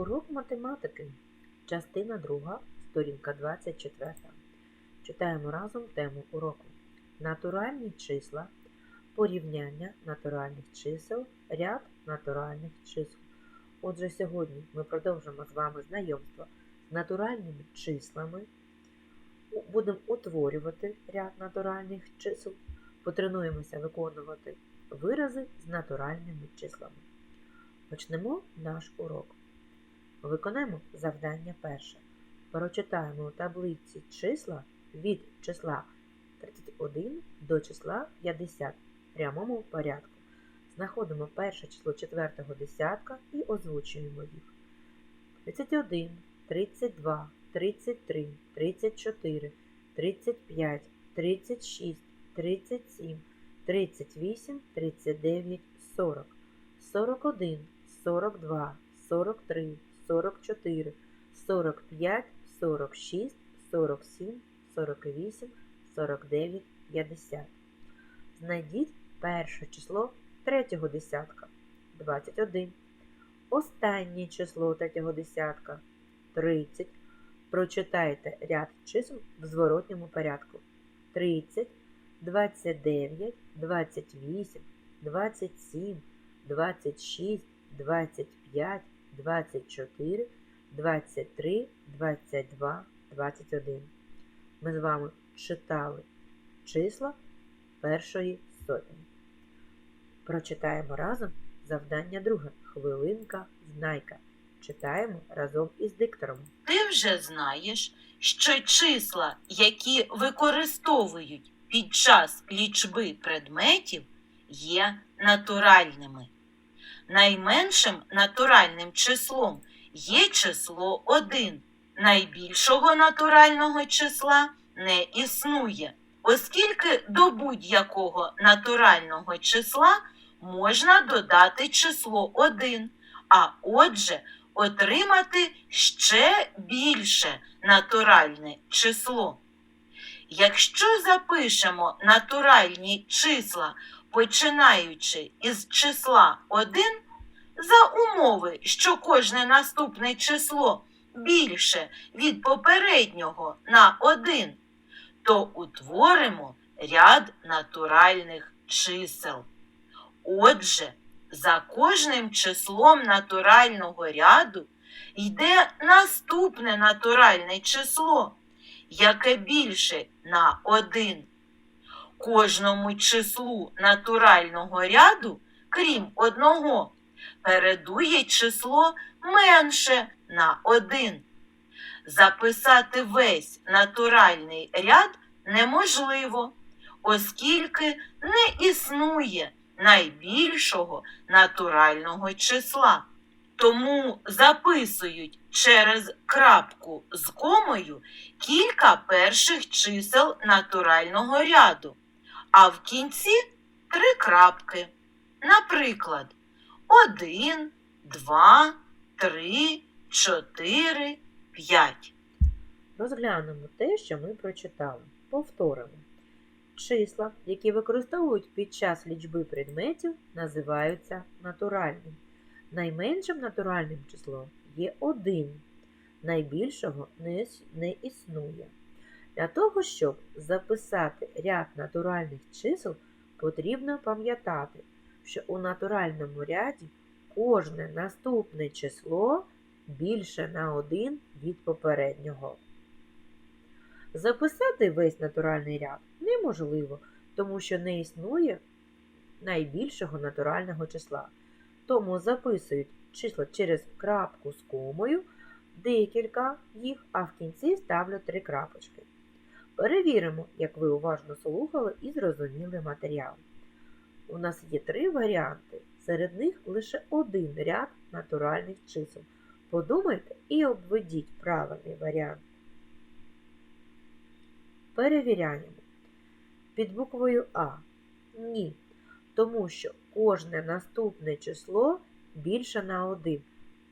Урок математики. Частина 2, сторінка 24. Читаємо разом тему уроку. Натуральні числа, порівняння натуральних чисел, ряд натуральних чисел. Отже, сьогодні ми продовжимо з вами знайомство з натуральними числами. Будемо утворювати ряд натуральних чисел, потренуємося виконувати вирази з натуральними числами. Почнемо наш урок. Виконаємо завдання перше. Прочитаємо у таблиці числа від числа 31 до числа 50 в прямому порядку. Знаходимо перше число четвертого десятка і озвучуємо їх. 31, 32, 33, 34, 35, 36, 37, 38, 39, 40, 41, 42, 43, 44, 45, 46, 47, 48, 49, 50. Знайдіть перше число третього десятка 21. Останнє число третього десятка 30. Прочитайте ряд чисел в зворотньому порядку. 30, 29, 28, 27, 26, 25, 24, 23, 22, 21. Ми з вами читали числа першої сотні. Прочитаємо разом завдання друге. Хвилинка знайка. Читаємо разом із диктором. Ти вже знаєш, що числа, які використовують під час лічби предметів, є натуральними. Найменшим натуральним числом є число 1. Найбільшого натурального числа не існує, оскільки до будь-якого натурального числа можна додати число 1, а отже, отримати ще більше натуральне число. Якщо запишемо натуральні числа, починаючи із числа 1, за умови, що кожне наступне число більше від попереднього на 1, то утворимо ряд натуральних чисел. Отже, за кожним числом натурального ряду йде наступне натуральне число, яке більше на 1. Кожному числу натурального ряду, крім одного, передує число менше на 1. Записати весь натуральний ряд неможливо, оскільки не існує найбільшого натурального числа. Тому записують через крапку з комою кілька перших чисел натурального ряду, а в кінці три крапки. Наприклад, 1, 2, 3, 4, 5. Розглянемо те, що ми прочитали. Повторимо. Числа, які використовують під час лічби предметів, називаються натуральним. Найменшим натуральним числом є 1. Найбільшого не існує. Для того, щоб записати ряд натуральних чисел, потрібно пам'ятати, що у натуральному ряді кожне наступне число більше на 1 від попереднього. Записати весь натуральний ряд неможливо, тому що не існує найбільшого натурального числа. Тому записують числа через крапку з комою, декілька їх, а в кінці ставлю три крапочки. Перевіримо, як ви уважно слухали і зрозуміли матеріал. У нас є три варіанти, серед них лише один ряд натуральних чисел. Подумайте і обведіть правильний варіант. Перевіряємо. Під буквою А. Ні. Тому що кожне наступне число більше на 1.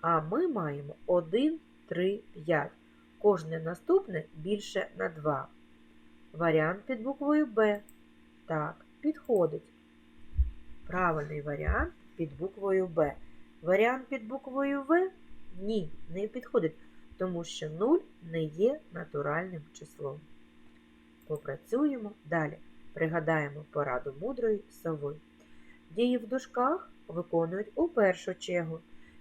А ми маємо 1, 3, 5. Кожне наступне більше на 2. Варіант під буквою Б. Так, підходить. Правильний варіант під буквою Б. Варіант під буквою В Ні, не підходить, тому що 0 не є натуральним числом. Попрацюємо далі. Пригадаємо пораду мудрої сови. Дії в дужках виконують у першу чергу.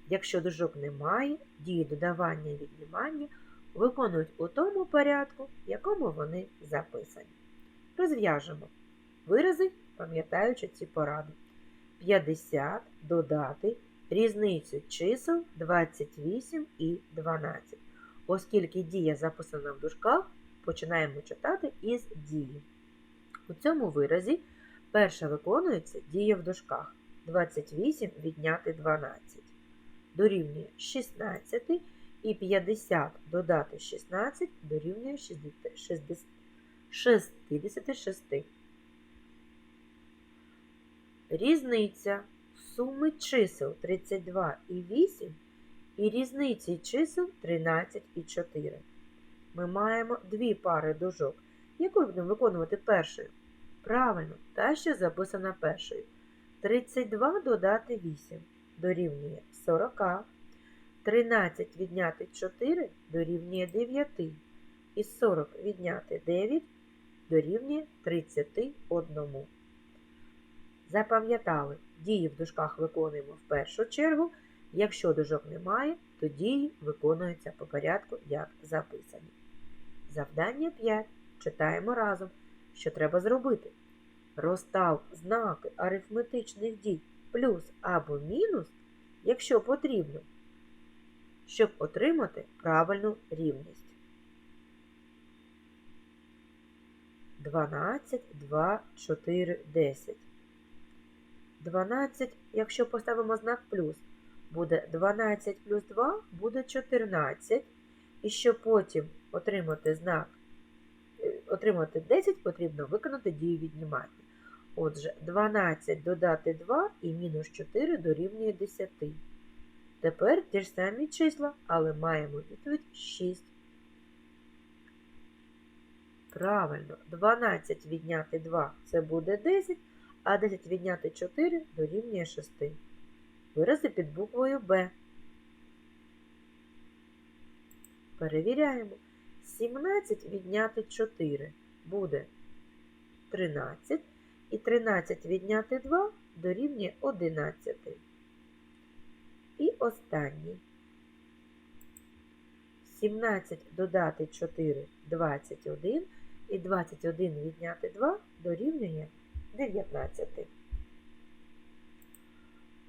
Якщо дужок немає, дії додавання і віднімання виконують у тому порядку, в якому вони записані. Розв'яжемо вирази, пам'ятаючи ці поради. 50 додати різницю чисел 28 і 12. Оскільки дія записана в дужках, починаємо читати із дії. У цьому виразі перша виконується дія в дужках. 28 відняти 12. Дорівнює 16 і 50 додати 16 дорівнює 66. Різниця суми чисел 32 і 8 і різниці чисел 13 і 4. Ми маємо дві пари дужок. Яку будемо виконувати першою? Правильно, та, що записана першою. 32 додати 8 дорівнює 40. 13 відняти 4 дорівнює 9. І 40 відняти 9 дорівнює 31. Запам'ятали, дії в дужках виконуємо в першу чергу. Якщо дужок немає, то дії виконуються по порядку, як записані. Завдання 5. Читаємо разом, що треба зробити. Розстав знаки арифметичних дій плюс або мінус, якщо потрібно, щоб отримати правильну рівність. 12, 2, 4, 10. 12, якщо поставимо знак плюс, буде 12 плюс 2 буде 14. І щоб потім отримати знак, е, отримати 10, потрібно виконати дію віднімання. Отже, 12 додати 2 і мінус 4 дорівнює 10. Тепер ті ж самі числа, але маємо відповідь 6. Правильно, 12 відняти 2 це буде 10, а 10 відняти 4 дорівнює 6. Вирази під буквою Б. Перевіряємо. 17 відняти 4 буде 13. І 13 відняти 2 дорівнює 11. І останній. 17 додати 4 21. І 21 відняти 2 дорівнює 19.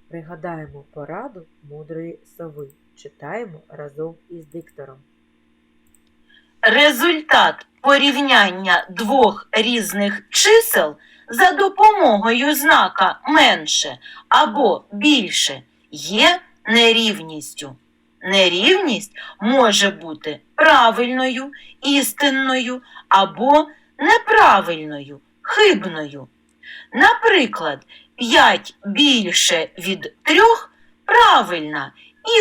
Пригадаємо пораду мудрої сови. Читаємо разом із диктором. Результат порівняння двох різних чисел за допомогою знака менше або більше є нерівністю. Нерівність може бути правильною, істинною або неправильною, хибною. Наприклад, 5 більше від 3 правильна,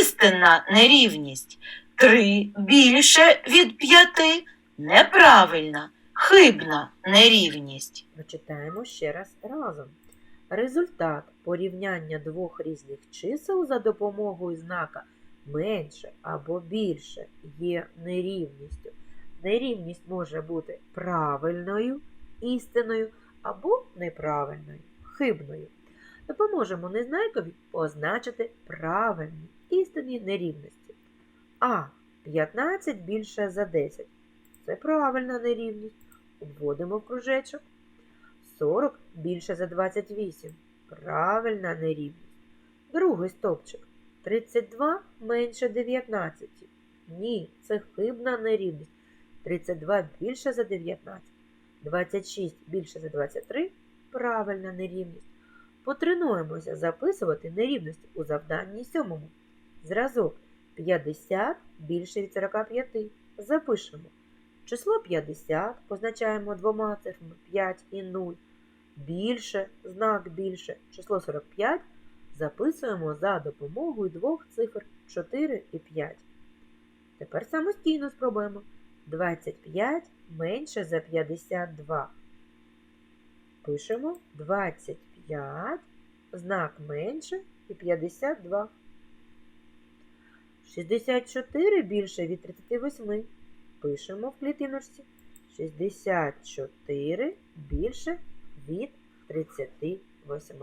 істинна нерівність. 3 більше від 5 неправильна, хибна нерівність. Ми ще раз разом. Результат порівняння двох різних чисел за допомогою знака менше або більше є нерівністю. Нерівність може бути правильною, істинною або неправильною, хибною. Допоможемо незнайкові позначити правильні істинні нерівності. А 15 більше за 10. Це правильна нерівність. Вводимо в кружечок. 40 більше за 28. Правильна нерівність. Другий стовпчик. 32 менше 19. Ні, це хибна нерівність. 32 більше за 19. 26 більше за 23. Правильна нерівність. Потренуємося записувати нерівності у завданні сьомому. Зразок 50 більше від 45. Запишемо. Число 50 позначаємо двома цифрами 5 і 0. Більше, знак більше. Число 45 записуємо за допомогою двох цифр 4 і 5. Тепер самостійно спробуємо. 25 менше за 52. Пишемо 25, знак менше і 52. 64 більше від 38. Пишемо в клітиночці. 64 більше від 38.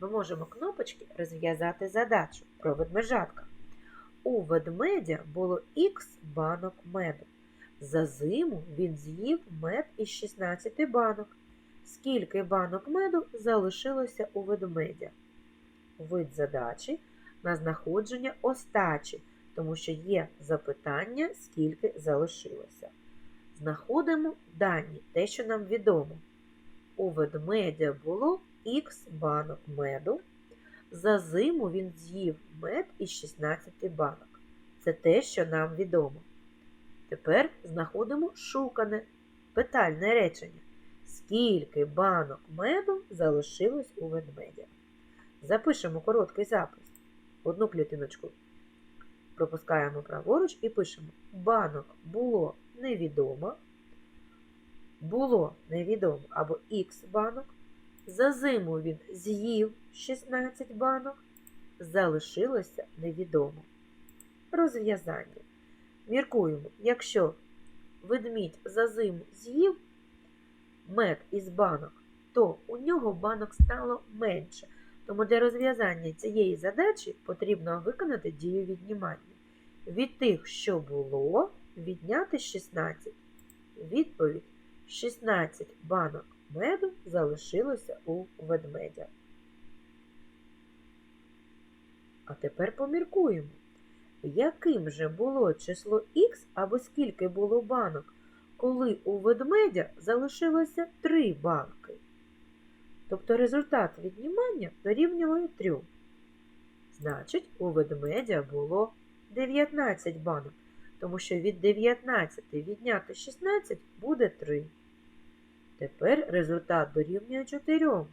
Ми можемо кнопочки розв'язати задачу про ведмежатка. У ведмедя було х банок меду. За зиму він з'їв мед із 16 банок. Скільки банок меду залишилося у ведмедя? Вид задачі на знаходження остачі, тому що є запитання, скільки залишилося. Знаходимо дані, те, що нам відомо. У ведмедя було х банок меду. За зиму він з'їв мед із 16 банок. Це те, що нам відомо. Тепер знаходимо шукане питальне речення. Скільки банок меду залишилось у ведмедя? Запишемо короткий запис. Одну клітиночку пропускаємо праворуч і пишемо банок було невідомо. Було невідомо або х банок. За зиму він з'їв 16 банок. Залишилося невідомо. Розв'язання. Міркуємо, якщо ведмідь за зиму з'їв мед із банок, то у нього банок стало менше. Тому для розв'язання цієї задачі потрібно виконати дію віднімання. Від тих, що було, відняти 16. Відповідь 16 банок меду залишилося у ведмедя. А тепер поміркуємо, яким же було число х або скільки було банок, коли у ведмедя залишилося 3 банки. Тобто результат віднімання дорівнює 3. Значить, у ведмедя було 19 банок, тому що від 19 відняти 16 буде 3. Тепер результат дорівнює 4.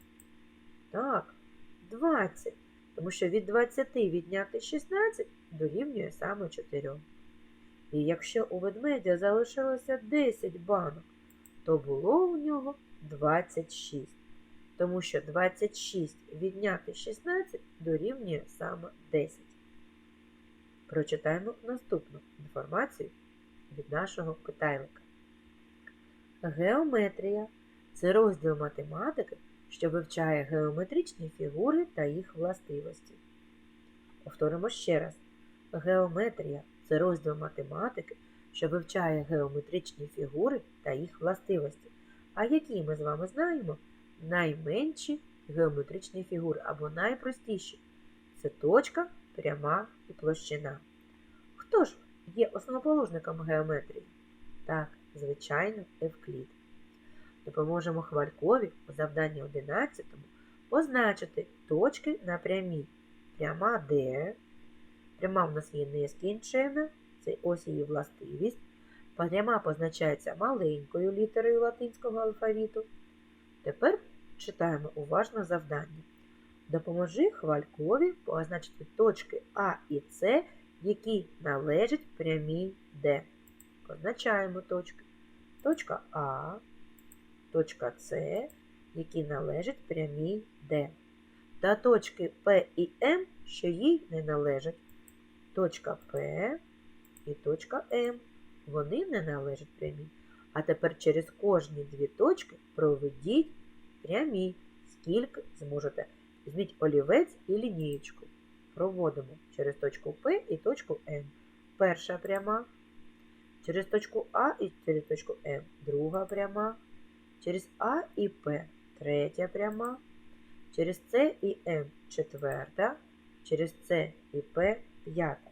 Так, 20. Тому що від 20 відняти 16 дорівнює саме 4. І якщо у ведмедя залишилося 10 банок, то було у нього 26. Тому що 26 відняти 16 дорівнює саме 10. Прочитаємо наступну інформацію від нашого питайлика. Геометрія це розділ математики, що вивчає геометричні фігури та їх властивості. Повторимо ще раз. Геометрія це розділ математики, що вивчає геометричні фігури та їх властивості. А які ми з вами знаємо? Найменші геометричні фігури або найпростіші це точка, пряма і площина. Хто ж є основоположником геометрії? Так, звичайно, Евклід. Допоможемо Хвалькові у завданні 11 позначити точки на прямій. Пряма D. Пряма в нас є нескінчена, це ось її властивість. Пряма позначається маленькою літерою латинського алфавіту. Тепер читаємо уважно завдання. Допоможи Хвалькові позначити точки А і С, які належать прямій D. Позначаємо точки. Точка А, точка С, які належать прямій D. Та точки П і М, що їй не належать. Точка П і точка М. Вони не належать прямій. А тепер через кожні дві точки проведіть прямі, скільки зможете. Візьміть олівець і лінієчку. Проводимо через точку П і точку М. Перша пряма. Через точку А і через точку М. Друга пряма. Через А і П. Третя пряма. Через С і М. Четверта. Через С і П. П'ята.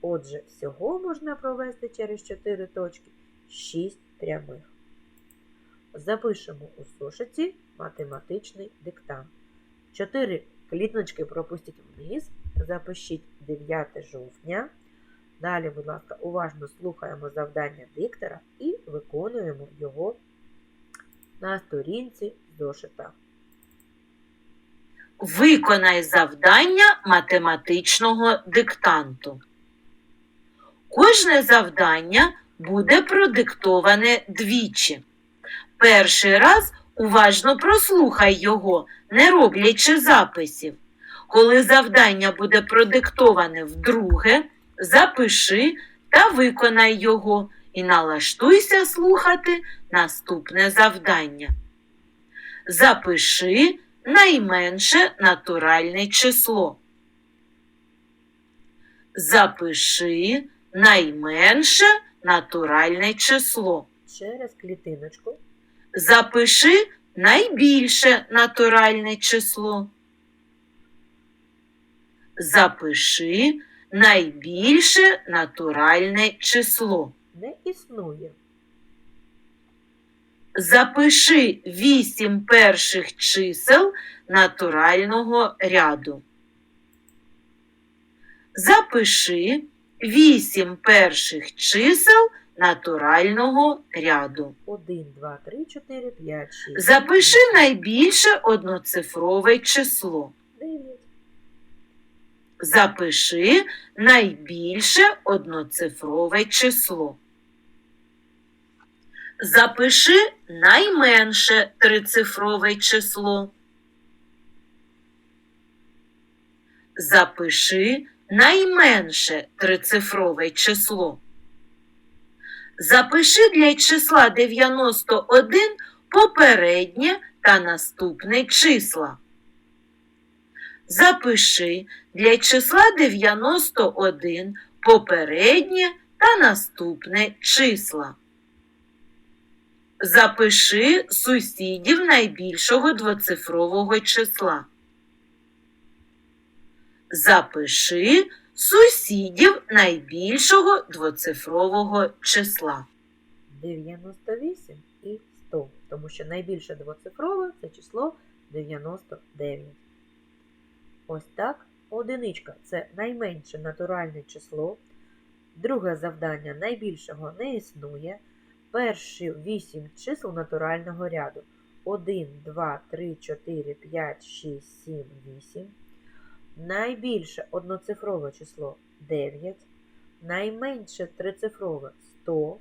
Отже, всього можна провести через 4 точки 6 прямих. Запишемо у сошиті математичний диктант. 4 клітночки пропустіть вниз, запишіть 9 жовтня. Далі, будь ласка, уважно слухаємо завдання диктора і виконуємо його на сторінці зошита. Виконай завдання математичного диктанту. Кожне завдання буде продиктоване двічі. Перший раз уважно прослухай його, не роблячи записів. Коли завдання буде продиктоване вдруге, запиши та виконай його і налаштуйся слухати наступне завдання. Запиши найменше натуральне число. Запиши найменше натуральне число. Через клітиночку. Запиши найбільше натуральне число. Запиши найбільше натуральне число. Не існує. Запиши вісім перших чисел натурального ряду. Запиши вісім перших чисел натурального ряду. 1, 2, 3, 4, 5, 6. Запиши найбільше одноцифрове число. 9. Запиши найбільше одноцифрове число. Запиши найменше трицифрове число. Запиши найменше трицифрове число. Запиши для числа 91 попереднє та наступне числа. Запиши для числа 91 попереднє та наступне числа. Запиши сусідів найбільшого двоцифрового числа. Запиши сусідів найбільшого двоцифрового числа. 98 і 100, тому що найбільше двоцифрове це число 99. Ось так. Одиничка це найменше натуральне число. Друге завдання найбільшого не існує. Перші 8 чисел натурального ряду. 1, 2, 3, 4, 5, 6, 7, 8. Найбільше одноцифрове число 9. Найменше трицифрове 100.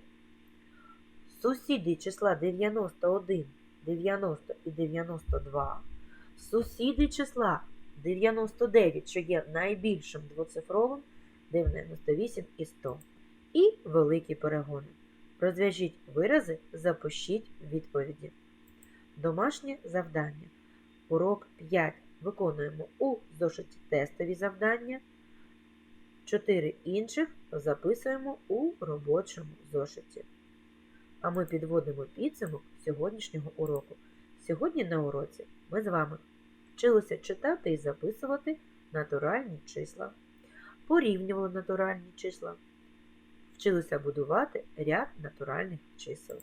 Сусіди числа 91, 90 і 92. Сусіди числа 99, що є найбільшим двоцифровим, 98 і 100. І великі перегони. Розв'яжіть вирази, запишіть відповіді. Домашнє завдання. Урок 5 виконуємо у зошиті тестові завдання. Чотири інших записуємо у робочому зошиті. А ми підводимо підсумок сьогоднішнього уроку. Сьогодні на уроці ми з вами вчилися читати і записувати натуральні числа, порівнювали натуральні числа, вчилися будувати ряд натуральних чисел.